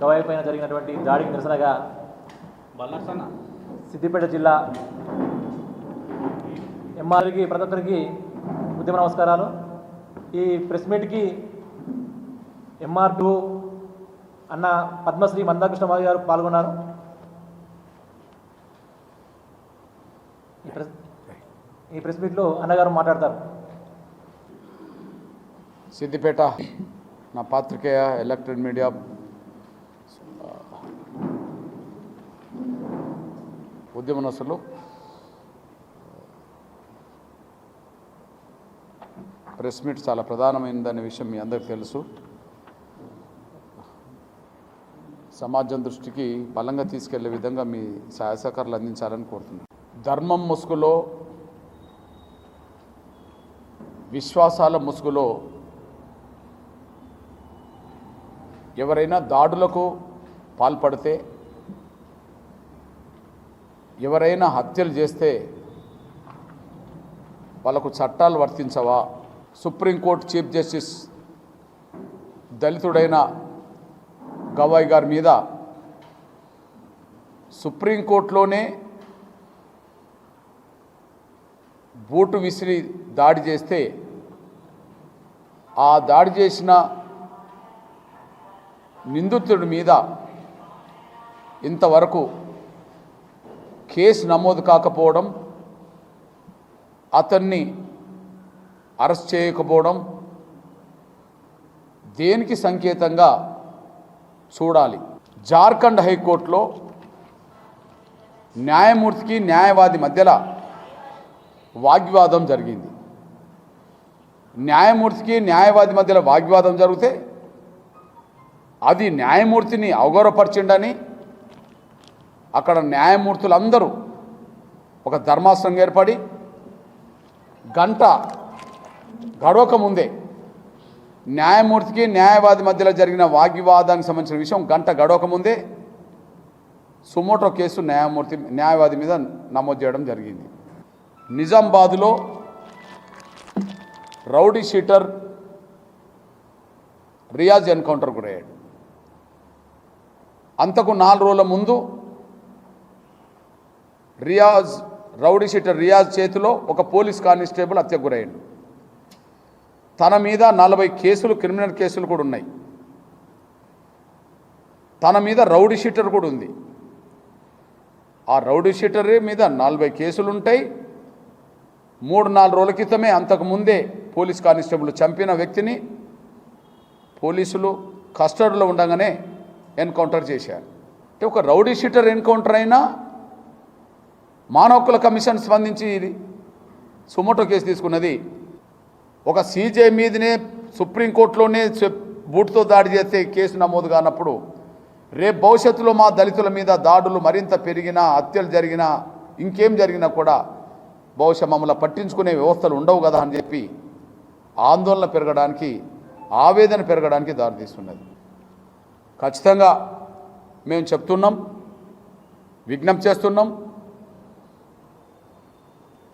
గవాయి పైన జరిగినటువంటి దాడికి నిరసనగా సిద్దిపేట జిల్లా ఎంఆర్కి ప్రతి ఒక్కరికి ఉద్యమ నమస్కారాలు. ఈ ప్రెస్ మీట్కి ఎంఆర్ టూ అన్న పద్మశ్రీ మందాకృష్ణమావి గారు పాల్గొన్నారు. ఈ ప్రెస్ ఈ ప్రెస్ మీట్లో అన్నగారు మాట్లాడతారు. సిద్దిపేట నా పాత్రికేయ ఎలక్ట్రానిక్ మీడియా ఉద్యమనస్తులు ప్రెస్ మీట్ చాలా ప్రధానమైనదనే విషయం మీ అందరికీ తెలుసు. సమాజం దృష్టికి బలంగా తీసుకెళ్ళే విధంగా మీ సహాయ సహకారాలు అందించాలని కోరుతున్నాను. ధర్మం ముసుగులో విశ్వాసాల ముసుగులో ఎవరైనా దాడులకు పాల్పడితే ఎవరైనా హత్యలు చేస్తే వాళ్ళకు చట్టాలు వర్తించవా? సుప్రీంకోర్టు చీఫ్ జస్టిస్ దళితుడైన గవాయ్ గారి మీద సుప్రీంకోర్టులోనే బూటు విసిరి దాడి చేస్తే ఆ దాడి చేసిన నిందితుడి మీద ఇంతవరకు కేసు నమోదు కాకపోవడం అతన్ని అరెస్ట్ చేయకపోవడం దేనికి సంకేతంగా చూడాలి. జార్ఖండ్ హైకోర్టులో న్యాయమూర్తికి న్యాయవాది మధ్యలో వాగ్వివాదం జరిగింది. న్యాయమూర్తికి న్యాయవాది మధ్యలో వాగ్వివాదం జరిగితే అది న్యాయమూర్తిని అవగౌరవపరిచిండని అక్కడ న్యాయమూర్తులందరూ ఒక ధర్మాసనం ఏర్పడి గంట గడవక ముందే న్యాయమూర్తికి న్యాయవాది మధ్యలో జరిగిన వాగ్వివాదానికి సంబంధించిన విషయం గంట గడవక ముందే సుమోటో కేసు న్యాయమూర్తి న్యాయవాది మీద నమోదు చేయడం జరిగింది. నిజామాబాద్లో రౌడీ షీటర్ రియాజ్ ఎన్కౌంటర్ గురయ్యాడు. అంతకు నాలుగు రోజుల ముందు రియాజ్ రౌడీ షీటర్ రియాజ్ చేతిలో ఒక పోలీస్ కానిస్టేబుల్ హత్య గురయ్యాడు. తన మీద నలభై కేసులు క్రిమినల్ కేసులు కూడా ఉన్నాయి. తన మీద రౌడీ షీటర్ కూడా ఉంది. ఆ రౌడీ షీటర్ మీద నలభై కేసులు ఉంటాయి. మూడు నాలుగు రోజుల క్రితమే అంతకుముందే పోలీస్ కానిస్టేబుల్ చంపిన వ్యక్తిని పోలీసులు కస్టడీలో ఉండగానే ఎన్కౌంటర్ చేశారు. అంటే ఒక రౌడీ షీటర్ ఎన్కౌంటర్ అయినా మానవకుల కమిషన్ స్పందించి ఇది సుమోటో కేసు తీసుకున్నది. ఒక సీజే మీదనే సుప్రీంకోర్టులోనే చెప్- బూట్తో దాడి చేస్తే కేసు నమోదు కానప్పుడు రేపు భవిష్యత్తులో మా దళితుల మీద దాడులు మరింత పెరిగినా హత్యలు జరిగినా ఇంకేం జరిగినా కూడా బహుశా మమ్మల్ని పట్టించుకునే వ్యవస్థలు ఉండవు కదా అని చెప్పి ఆందోళన పెరగడానికి ఆవేదన పెరగడానికి దారితీస్తున్నది ఖచ్చితంగా మేము చెప్తున్నాం విజ్ఞప్తి చేస్తున్నాం.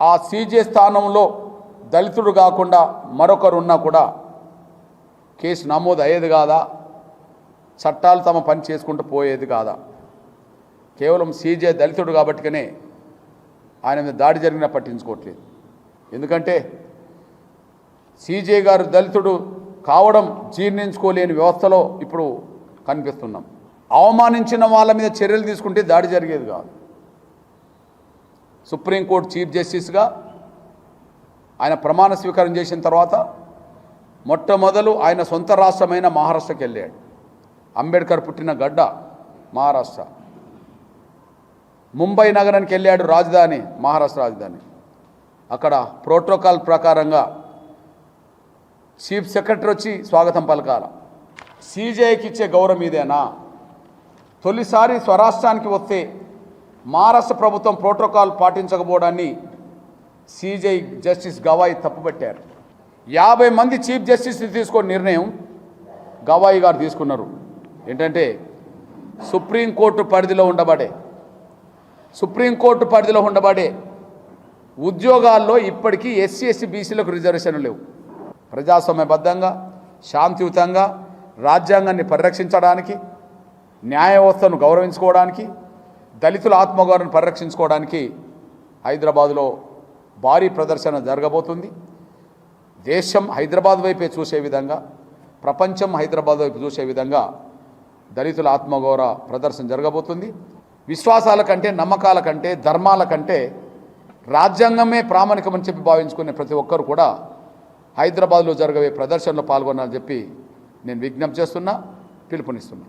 ఆ సీజే స్థానంలో దళితుడు కాకుండా మరొకరున్నా కూడా కేసు నమోదు అయ్యేది కాదా? చట్టాలు తమ పని చేసుకుంటూ పోయేది కాదా? కేవలం సీజే దళితుడు కాబట్టికనే ఆయన మీద దాడి జరిగినా పట్టించుకోవట్లేదు. ఎందుకంటే సీజే గారు దళితుడు కావడం జీర్ణించుకోలేని వ్యవస్థలో ఇప్పుడు కనిపిస్తున్నాం. అవమానించిన వాళ్ళ మీద చర్యలు తీసుకుంటే దాడి జరిగేది కాదు. సుప్రీంకోర్టు చీఫ్ జస్టిస్గా ఆయన ప్రమాణ స్వీకారం చేసిన తర్వాత మొట్టమొదలు ఆయన సొంత రాష్ట్రమైన మహారాష్ట్రకి వెళ్ళాడు. అంబేద్కర్ పుట్టిన గడ్డ మహారాష్ట్ర. ముంబై నగరానికి వెళ్ళాడు రాజధాని మహారాష్ట్ర రాజధాని. అక్కడ ప్రోటోకాల్ ప్రకారంగా చీఫ్ సెక్రటరీ వచ్చి స్వాగతం పలకాల. సీజేఐకి ఇచ్చే గౌరవం ఇదేనా? తొలిసారి స్వరాష్ట్రానికి వస్తే మహారాష్ట్ర ప్రభుత్వం ప్రోటోకాల్ పాటించకపోవడాన్ని సీజే జస్టిస్ గవాయి తప్పుపట్టారు. యాభై మంది చీఫ్ జస్టిస్ తీసుకున్న నిర్ణయం గవాయి గారు తీసుకున్నారు. ఏంటంటే సుప్రీంకోర్టు పరిధిలో ఉండబడే సుప్రీంకోర్టు పరిధిలో ఉండబడే ఉద్యోగాల్లో ఇప్పటికీ ఎస్సీ ఎస్సీ బీసీలకు రిజర్వేషన్లు లేవు. ప్రజాస్వామ్యబద్ధంగా శాంతియుతంగా రాజ్యాంగాన్ని పరిరక్షించడానికి న్యాయ వ్యవస్థను గౌరవించుకోవడానికి దళితుల ఆత్మగౌరవాన్ని పరిరక్షించుకోవడానికి హైదరాబాదులో భారీ ప్రదర్శన జరగబోతుంది. దేశం హైదరాబాద్ వైపే చూసే విధంగా ప్రపంచం హైదరాబాద్ వైపు చూసే విధంగా దళితుల ఆత్మగౌరవ ప్రదర్శన జరగబోతుంది. విశ్వాసాల కంటే నమ్మకాల కంటే ధర్మాల కంటే రాజ్యాంగమే ప్రామాణికమని చెప్పి భావించుకునే ప్రతి ఒక్కరు కూడా హైదరాబాద్లో జరగబోయే ప్రదర్శనలో పాల్గొనాలని చెప్పి నేను విజ్ఞప్తి చేస్తున్నా పిలుపునిస్తున్నా.